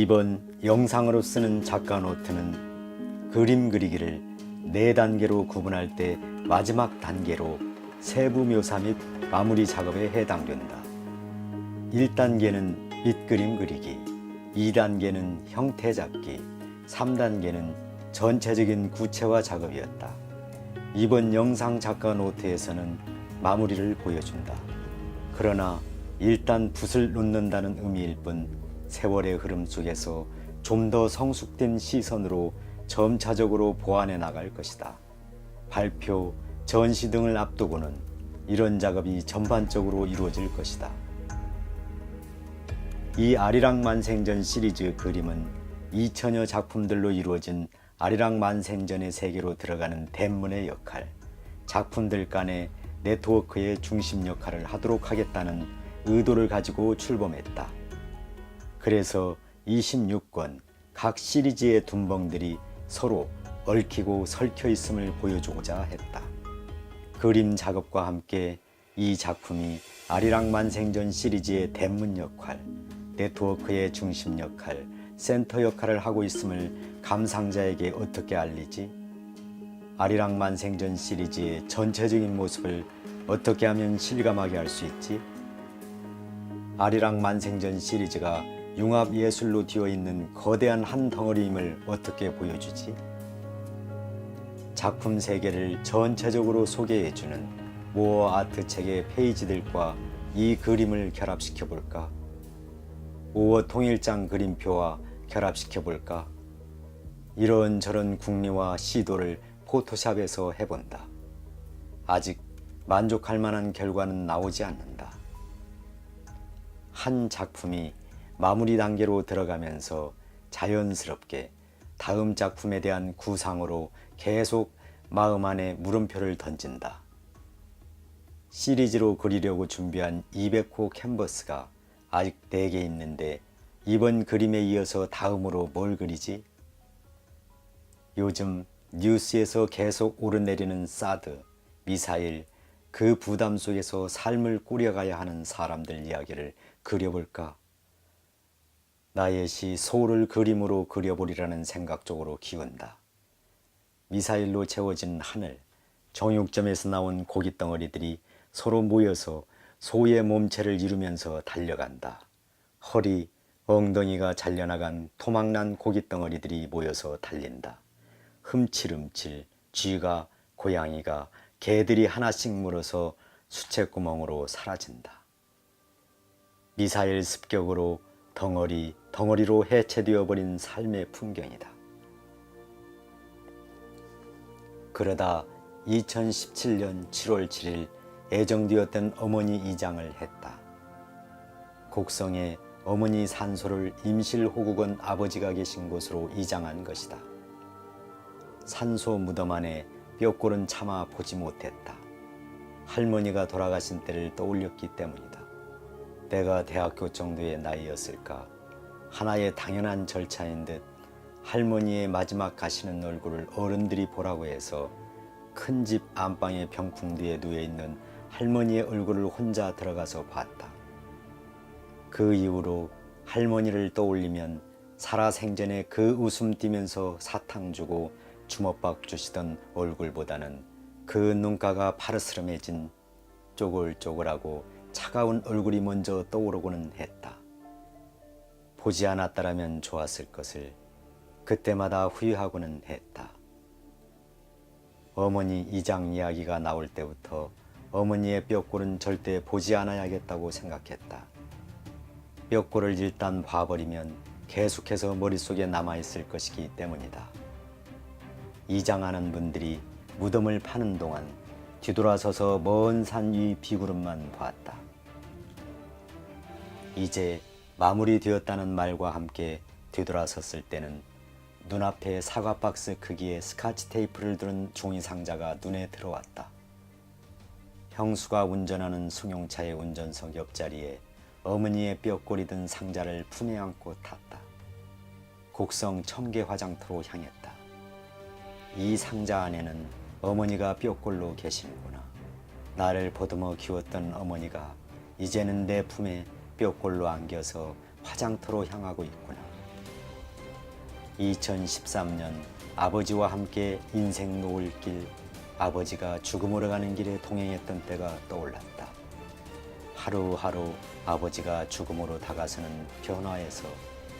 이번 영상으로 쓰는 작가 노트는 그림 그리기를 네 단계로 구분할 때 마지막 단계로 세부 묘사 및 마무리 작업에 해당된다. 1단계는 밑그림 그리기, 2단계는 형태 잡기, 3단계는 전체적인 구체화 작업이었다. 이번 영상 작가 노트에서는 마무리를 보여준다. 그러나 일단 붓을 놓는다는 의미일 뿐 세월의 흐름 속에서 좀 더 성숙된 시선으로 점차적으로 보완해 나갈 것이다. 발표, 전시 등을 앞두고는 이런 작업이 전반적으로 이루어질 것이다. 이 아리랑 만생전 시리즈 그림은 2천여 작품들로 이루어진 아리랑 만생전의 세계로 들어가는 대문의 역할, 작품들 간의 네트워크의 중심 역할을 하도록 하겠다는 의도를 가지고 출범했다. 그래서 26권 각 시리즈의 둔벙들이 서로 얽히고 설켜 있음을 보여주고자 했다. 그림 작업과 함께 이 작품이 아리랑만 생전 시리즈의 대문 역할, 네트워크의 중심 역할, 센터 역할을 하고 있음을 감상자에게 어떻게 알리지? 아리랑만 생전 시리즈의 전체적인 모습을 어떻게 하면 실감하게 할 수 있지? 아리랑만 생전 시리즈가 융합 예술로 되어 있는 거대한 한 덩어리임을 어떻게 보여주지? 작품 세계를 전체적으로 소개해주는 모어 아트 책의 페이지들과 이 그림을 결합시켜 볼까? 오어 통일장 그림표와 결합시켜 볼까? 이런저런 궁리와 시도를 포토샵에서 해본다. 아직 만족할 만한 결과는 나오지 않는다. 한 작품이 마무리 단계로 들어가면서 자연스럽게 다음 작품에 대한 구상으로 계속 마음 안에 물음표를 던진다. 시리즈로 그리려고 준비한 200호 캔버스가 아직 4개 있는데 이번 그림에 이어서 다음으로 뭘 그리지? 요즘 뉴스에서 계속 오르내리는 사드, 미사일, 그 부담 속에서 삶을 꾸려가야 하는 사람들 이야기를 그려볼까? 나의 시 소를 그림으로 그려보리라는 생각 쪽으로 기운다. 미사일로 채워진 하늘, 정육점에서 나온 고깃 덩어리들이 서로 모여서 소의 몸체를 이루면서 달려간다. 허리, 엉덩이가 잘려나간 토막난 고깃 덩어리들이 모여서 달린다. 흠칠흠칠 쥐가 고양이가 개들이 하나씩 물어서 수채구멍으로 사라진다. 미사일 습격으로 덩어리 덩어리로 해체되어 버린 삶의 풍경이다. 그러다 2017년 7월 7일 애정되었던 어머니 이장을 했다. 곡성에 어머니 산소를 임실호국원 아버지가 계신 곳으로 이장한 것이다. 산소 무덤 안에 뼈골은 차마 보지 못했다. 할머니가 돌아가신 때를 떠올렸기 때문이다. 내가 대학교 정도의 나이였을까? 하나의 당연한 절차인 듯 할머니의 마지막 가시는 얼굴을 어른들이 보라고 해서 큰 집 안방의 병풍 뒤에 누워 있는 할머니의 얼굴을 혼자 들어가서 봤다. 그 이후로 할머니를 떠올리면 살아생전에 그 웃음 띠면서 사탕 주고 주먹밥 주시던 얼굴보다는 그 눈가가 파르스름해진 쪼글쪼글하고 차가운 얼굴이 먼저 떠오르고는 했다. 보지 않았다라면 좋았을 것을 그때마다 후회하고는 했다. 어머니 이장 이야기가 나올 때부터 어머니의 뼈골은 절대 보지 않아야겠다고 생각했다. 뼈골을 일단 봐버리면 계속해서 머릿속에 남아있을 것이기 때문이다. 이장하는 분들이 무덤을 파는 동안 뒤돌아서서 먼 산 위 비구름만 보았다. 이제 마무리되었다는 말과 함께 뒤돌아섰을 때는 눈앞에 사과 박스 크기의 스카치 테이프를 두른 종이 상자가 눈에 들어왔다. 형수가 운전하는 승용차의 운전석 옆자리에 어머니의 뼈골이 든 상자를 품에 안고 탔다. 곡성 청계 화장터로 향했다. 이 상자 안에는 어머니가 뼈골로 계시는구나. 나를 보듬어 키웠던 어머니가 이제는 내 품에 뼈골로 안겨서 화장터로 향하고 있구나. 2013년 아버지와 함께 인생 노을길 아버지가 죽음으로 가는 길에 동행했던 때가 떠올랐다. 하루하루 아버지가 죽음으로 다가서는 변화에서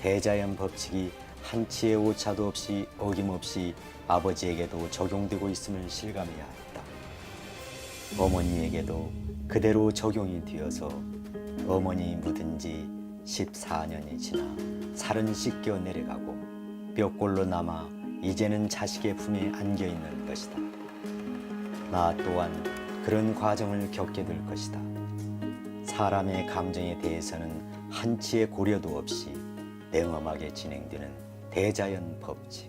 대자연 법칙이 한치의 오차도 없이 어김없이 아버지에게도 적용되고 있음을 실감해야 했다. 어머니에게도 그대로 적용이 되어서 어머니 묻은 지 14년이 지나 살은 씻겨 내려가고 뼈골로 남아 이제는 자식의 품에 안겨 있는 것이다. 나 또한 그런 과정을 겪게 될 것이다. 사람의 감정에 대해서는 한치의 고려도 없이 냉엄하게 진행되는 대자연 법칙,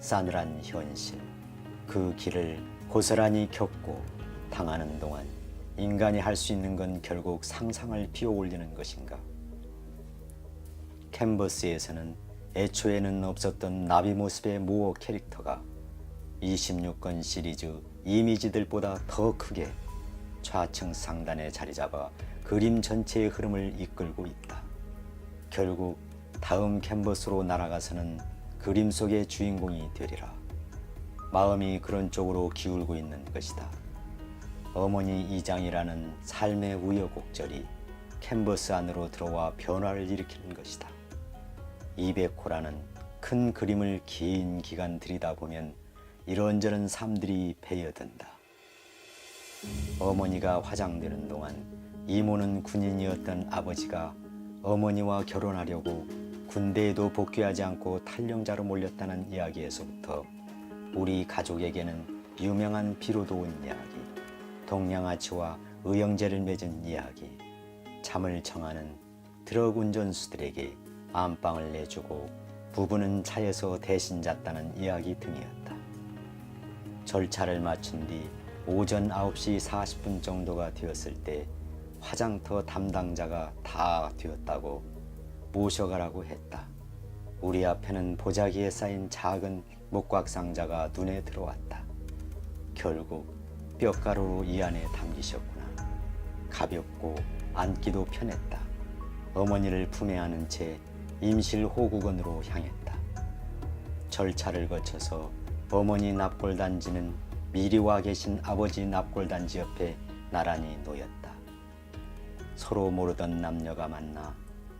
싸늘한 현실, 그 길을 고스란히 겪고 당하는 동안 인간이 할 수 있는 건 결국 상상을 피워올리는 것인가? 캔버스에서는 애초에는 없었던 나비 모습의 모어 캐릭터가 26권 시리즈 이미지들보다 더 크게 좌측 상단에 자리 잡아 그림 전체의 흐름을 이끌고 있다. 결국 다음 캔버스로 날아가서는 그림 속의 주인공이 되리라. 마음이 그런 쪽으로 기울고 있는 것이다. 어머니 이장이라는 삶의 우여곡절이 캔버스 안으로 들어와 변화를 일으키는 것이다. 200호라는 큰 그림을 긴 기간 들이다 보면 이런저런 삶들이 배어든다. 어머니가 화장되는 동안 이모는 군인이었던 아버지가 어머니와 결혼하려고 군대에도 복귀하지 않고 탈영자로 몰렸다는 이야기에서부터 우리 가족에게는 유명한 비로도 온 이야기, 동양아치와 의형제를 맺은 이야기, 잠을 청하는 트럭 운전수들에게 안방을 내주고 부부는 차에서 대신 잤다는 이야기 등이었다. 절차를 마친 뒤 오전 9시 40분 정도가 되었을 때 화장터 담당자가 다 되었다고 모셔가라고 했다. 우리 앞에는 보자기에 쌓인 작은 목곽 상자가 눈에 들어왔다. 결국 뼈가루로 이 안에 담기셨구나. 가볍고 앉기도 편했다. 어머니를 품에 안은 채 임실 호국원으로 향했다. 절차를 거쳐서 어머니 납골단지는 미리 와 계신 아버지 납골단지 옆에 나란히 놓였다. 서로 모르던 남녀가 만나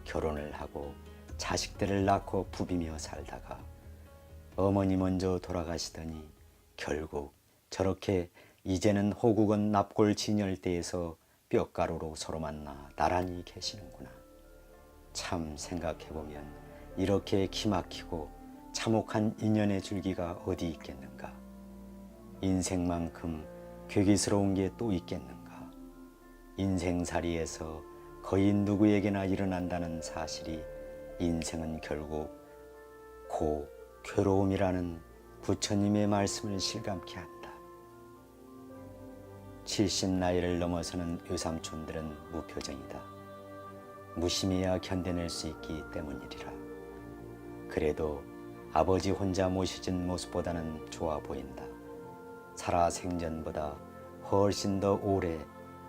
결혼을 하고 자식들을 낳고 부비며 살다가 어머니 먼저 돌아가시더니 결국 저렇게 이제는 호국은 납골 진열대에서 뼈가루로 서로 만나 나란히 계시는구나. 참 생각해보면 이렇게 기막히고 참혹한 인연의 줄기가 어디 있겠는가? 인생만큼 괴기스러운 게 또 있겠는가? 인생살이에서 거의 누구에게나 일어난다는 사실이 인생은 결국 고 괴로움이라는 부처님의 말씀을 실감케 한다. 70 나이를 넘어서는 유삼촌들은 무표정이다. 무심해야 견뎌낼 수 있기 때문이리라. 그래도 아버지 혼자 모시진 모습보다는 좋아 보인다. 살아 생전보다 훨씬 더 오래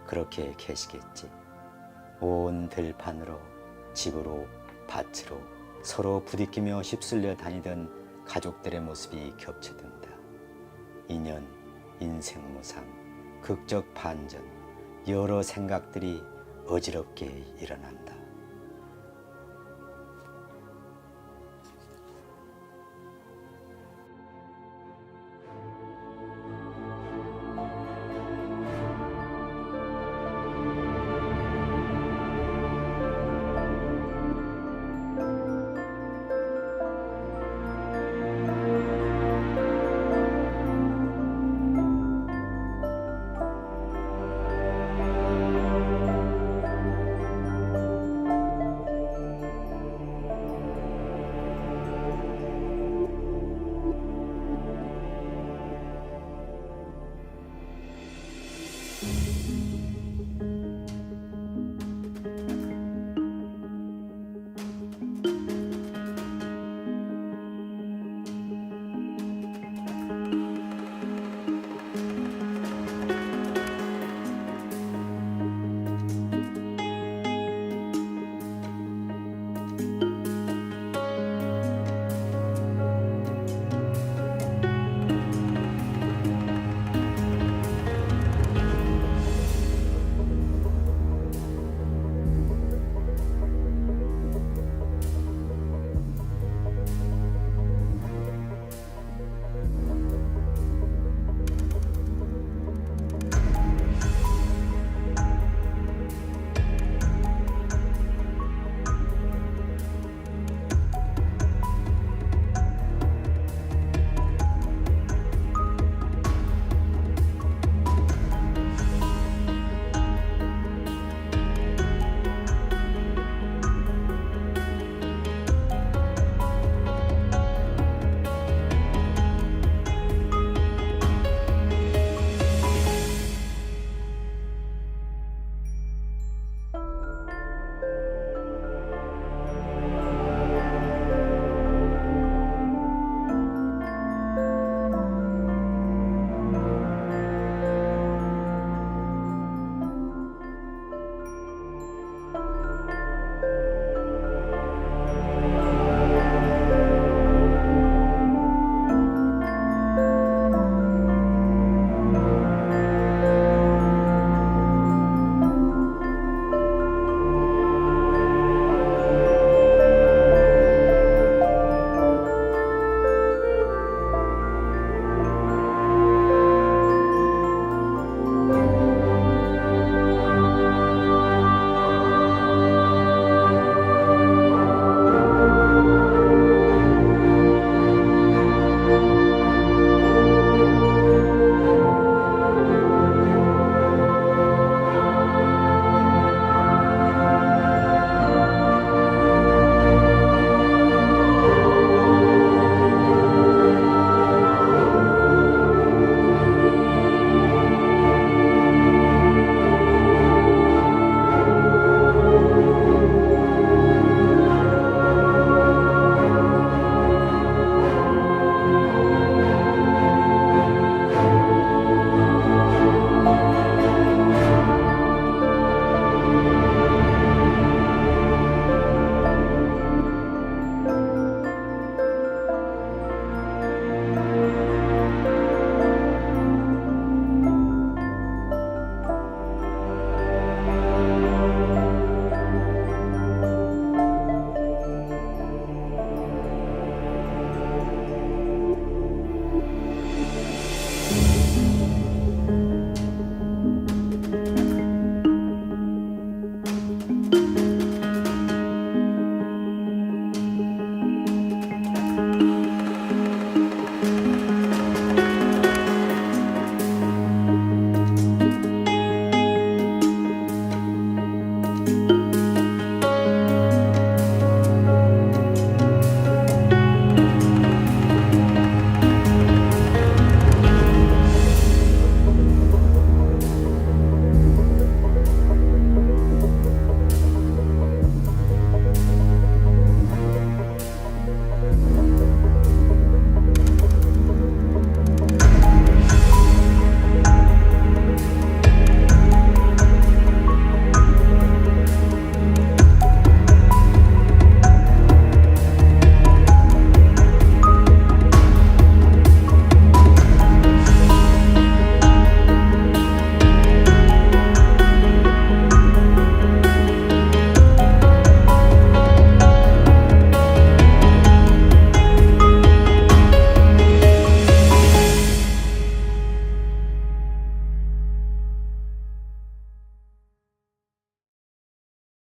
그렇게 계시겠지. 온 들판으로 집으로 밭으로 서로 부딪히며 휩쓸려 다니던 가족들의 모습이 겹쳐든다. 인연, 인생 무상, 극적 반전, 여러 생각들이 어지럽게 일어난다.